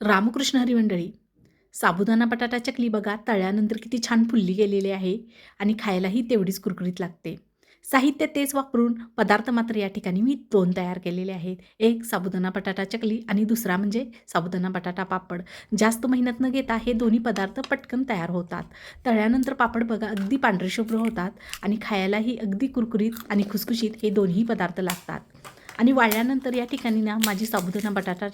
रामकृष्ण हरी मंडळी साबुदाणा बटाटा चकली बघा तळल्यानंतर किती छान फुलली गेलेली आहे आणि खायलाही तेवढीच कुरकुरीत लागते. साहित्य तेच वापरून पदार्थ मात्र या ठिकाणी मी दोन तयार केलेले आहेत. एक साबुदाणा बटाटा चकली आणि दुसरा म्हणजे साबुदाणा बटाटा पापड. जास्त मेहनत न घेता हे दोन्ही पदार्थ पटकन तयार होतात. तळल्यानंतर पापड बघा अगदी पांढरे शुभ्र होतात आणि खायलाही अगदी कुरकुरीत आणि खुसखुशीत हे दोन्ही पदार्थ लागतात. आणि वाळल्यानंतर या ठिकाणी ना माझी साबुदाणा बटाटा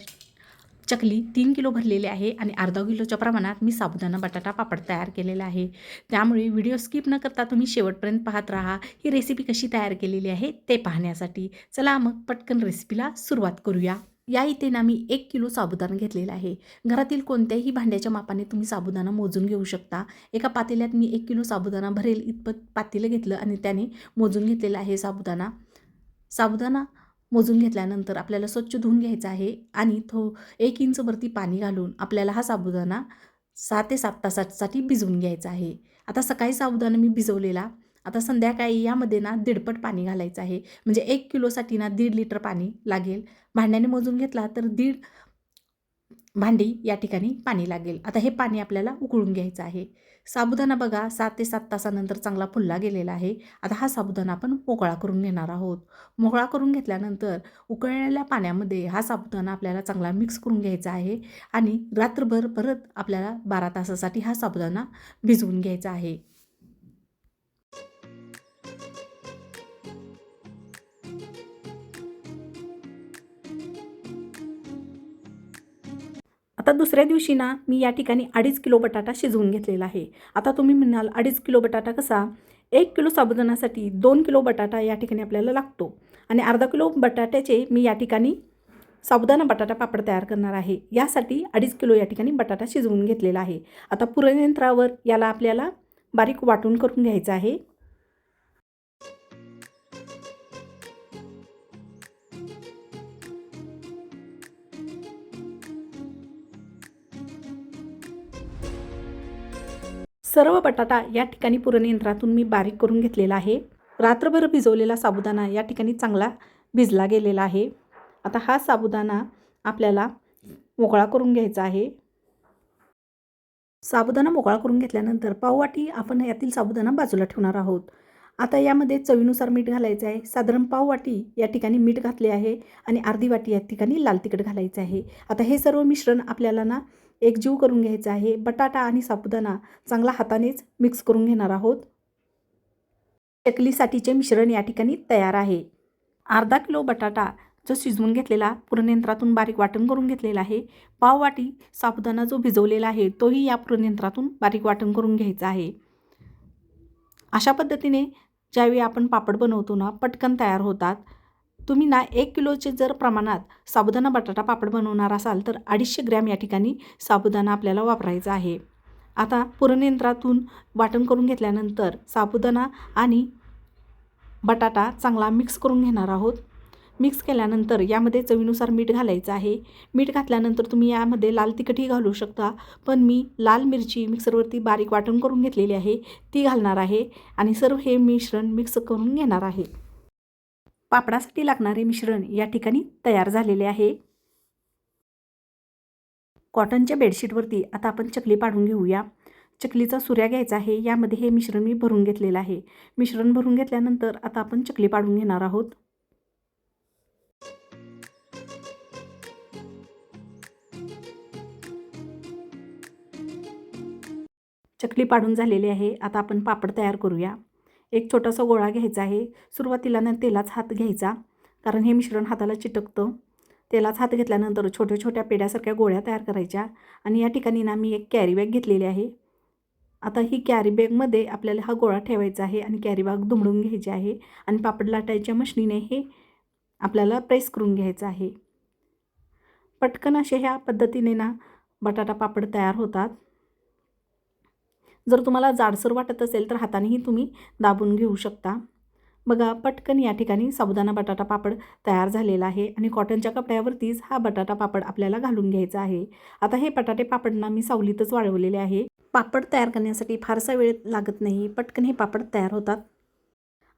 चकली तीन किलो भरलेली आहे आणि अर्धा किलोच्या प्रमाणात मी साबुदाणा बटाटा पापड तयार केलेला आहे. त्यामुळे व्हिडिओ स्किप न करता तुम्ही शेवटपर्यंत पाहत राहा. ही रेसिपी कशी तयार केलेली आहे ते पाहण्यासाठी चला मग पटकन रेसिपीला सुरुवात करूया. या इथे ना मी एक किलो साबुदाणा घेतलेला आहे. घरातील कोणत्याही भांड्याच्या मापाने तुम्ही साबुदाणा मोजून घेऊ शकता. एका पातेल्यात मी एक किलो साबुदाणा भरेल इतपत पातेलं घेतलं आणि त्याने मोजून घेतलेलं आहे साबुदाणा. साबुदाणा मोजून घेतल्यानंतर आपल्याला स्वच्छ धुवून घ्यायचा आहे आणि थो एक इंचवरती पाणी घालून आपल्याला हा साबुदाणा सहा ते सात तासासाठी भिजवून घ्यायचा आहे. आता सकाळी साबुदाणा मी भिजवलेला. आता संध्याकाळी यामध्ये ना दीडपट पाणी घालायचं आहे. म्हणजे एक किलोसाठी ना दीड लिटर पाणी लागेल. भांड्याने मोजून घेतला तर दीड भांडी या ठिकाणी पाणी लागेल. आता हे पाणी आपल्याला उकळून घ्यायचं आहे. साबुदाणा बघा सात ते सात तासानंतर चांगला फुलला गेलेला आहे. आता हा साबुदाणा आपण मोकळा करून घेणार आहोत. मोकळा करून घेतल्यानंतर उकळलेल्या पाण्यामध्ये हा साबुदाणा आपल्याला चांगला मिक्स करून घ्यायचा आहे आणि रात्रभर परत आपल्याला बारा तासासाठी हा साबुदाणा भिजवून घ्यायचा आहे. आता दुसऱ्या दिवशी ना मी या ठिकाणी अडीच किलो बटाटा शिजवून घेतलेला आहे. आता तुम्ही म्हणाल अडीच किलो बटाटा कसा? एक किलो साबुदाण्यासाठी दोन किलो बटाटा या ठिकाणी आपल्याला लागतो. आणि अर्धा किलो बटाट्याचे मी या ठिकाणी साबुदाणा बटाटा पापड तयार करणार आहे. यासाठी अडीच किलो या ठिकाणी बटाटा शिजवून घेतलेला आहे. आता पुरणयंत्रावर याला आपल्याला बारीक वाटून करून घ्यायचं आहे. सर्व बटाटा या ठिकाणी पुरणयंत्रातून मी बारीक करून घेतलेला आहे. रात्रभर भिजवलेला साबुदाणा या ठिकाणी चांगला भिजला गेलेला आहे. आता हा साबुदाणा आपल्याला मोकळा करून घ्यायचा आहे. साबुदाणा मोकळा करून घेतल्यानंतर पाववाटी आपण यातील साबुदाणा बाजूला ठेवणार आहोत. आता यामध्ये चवीनुसार मीठ घालायचं आहे. साधारण पाववाटी या ठिकाणी मीठ घातले आहे आणि अर्धी वाटी या ठिकाणी लाल तिखट घालायचं आहे. आता हे सर्व मिश्रण आपल्याला ना एकजीव करून घ्यायचा आहे. बटाटा आणि साबुदाणा चांगला हातानेच मिक्स करून घेणार आहोत. चकलीसाठीचे मिश्रण या ठिकाणी तयार आहे. अर्धा किलो बटाटा जो शिजवून घेतलेला पुरणयंत्रातून बारीक वाटण करून घेतलेला आहे. पाववाटी साबुदाणा जो भिजवलेला आहे तोही या पुरणयंत्रातून बारीक वाटण करून घ्यायचा आहे. अशा पद्धतीने ज्यावेळी आपण पापड बनवतो ना पटकन तयार होतात. तुम्ही ना एक किलोचे जर प्रमाणात साबुदाणा बटाटा पापड बनवणार असाल तर अडीचशे ग्रॅम या ठिकाणी साबुदाणा आपल्याला वापरायचा आहे. आता पुरणयंत्रातून वाटण करून घेतल्यानंतर साबुदाणा आणि बटाटा चांगला मिक्स करून घेणार आहोत. मिक्स केल्यानंतर यामध्ये चवीनुसार मीठ घालायचं आहे. मीठ घातल्यानंतर तुम्ही यामध्ये लाल तिखटही घालू शकता पण मी लाल मिरची मिक्सरवरती बारीक वाटण करून घेतलेली आहे ती घालणार आहे आणि सर्व हे मिश्रण मिक्स करून घेणार आहे. पापडासाठी लागणारे मिश्रण या ठिकाणी तयार झालेले आहे. कॉटनच्या बेडशीटवरती आता आपण चकली पाडून घेऊया. चकलीचा सुऱ्या घ्यायचा आहे. यामध्ये हे मिश्रण मी भरून घेतलेलं आहे. मिश्रण भरून घेतल्यानंतर आता आपण चकली पाडून घेणार आहोत. चकली पाडून झालेली आहे. आता आपण पापड तयार करूया. एक छोटासा गोळा घ्यायचा आहे. सुरुवातीला ना तेलाच हात घ्यायचा कारण हे मिश्रण हाताला चिटकतं. तेलाच हात घेतल्यानंतर छोट्या छोट्या पेड्यासारख्या गोळ्या तयार करायच्या आणि या ठिकाणी ना मी एक कॅरी बॅग घेतलेली आहे. आता ही कॅरी बॅगमध्ये आपल्याला हा गोळा ठेवायचा आहे आणि कॅरी बॅग दुमडून घ्यायची आहे आणि पापड लाटायच्या मशनीने हे आपल्याला प्रेस करून घ्यायचं आहे. पटकन असे ह्या पद्धतीने ना बटाटा पापड तयार होतात. जर तुम्हाला जाडसर वाटत असेल तर हातानेही तुम्ही दाबून घेऊ शकता. बघा पटकन या ठिकाणी साबुदाणा बटाटा पापड तयार झालेला आहे आणि कॉटनच्या कपड्यावरतीच हा बटाटा पापड आपल्याला घालून घ्यायचा आहे. आता हे बटाटे पापडना मी सावलीतच वाळवलेले आहे. पापड तयार करण्यासाठी फारसा वेळ लागत नाही. पटकन हे पापड तयार होतात.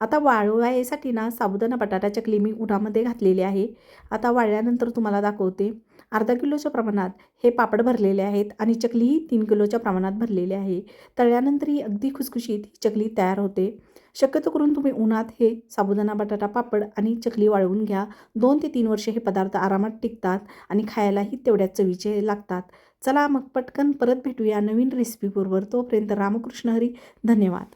आता वाळवायसाठी ना साबुदाणा बटाटा चकली मी उन्हामध्ये घातलेली आहे. आता वाळल्यानंतर तुम्हाला दाखवते. अर्धा किलोच्या प्रमाणात हे पापड भरलेले आहेत आणि चकलीही तीन किलोच्या प्रमाणात भरलेली आहे. तळल्यानंतर ही अगदी खुसखुशीत ही चकली तयार होते. शक्यतो करून तुम्ही उन्हात हे साबुदाणा बटाटा पापड आणि चकली वाळवून घ्या. दोन ते तीन वर्षे हे पदार्थ आरामात टिकतात आणि खायलाही तेवढ्याच चवीचे लागतात. चला मग पटकन परत भेटूया नवीन रेसिपीबरोबर तोपर्यंत रामकृष्ण हरी. धन्यवाद.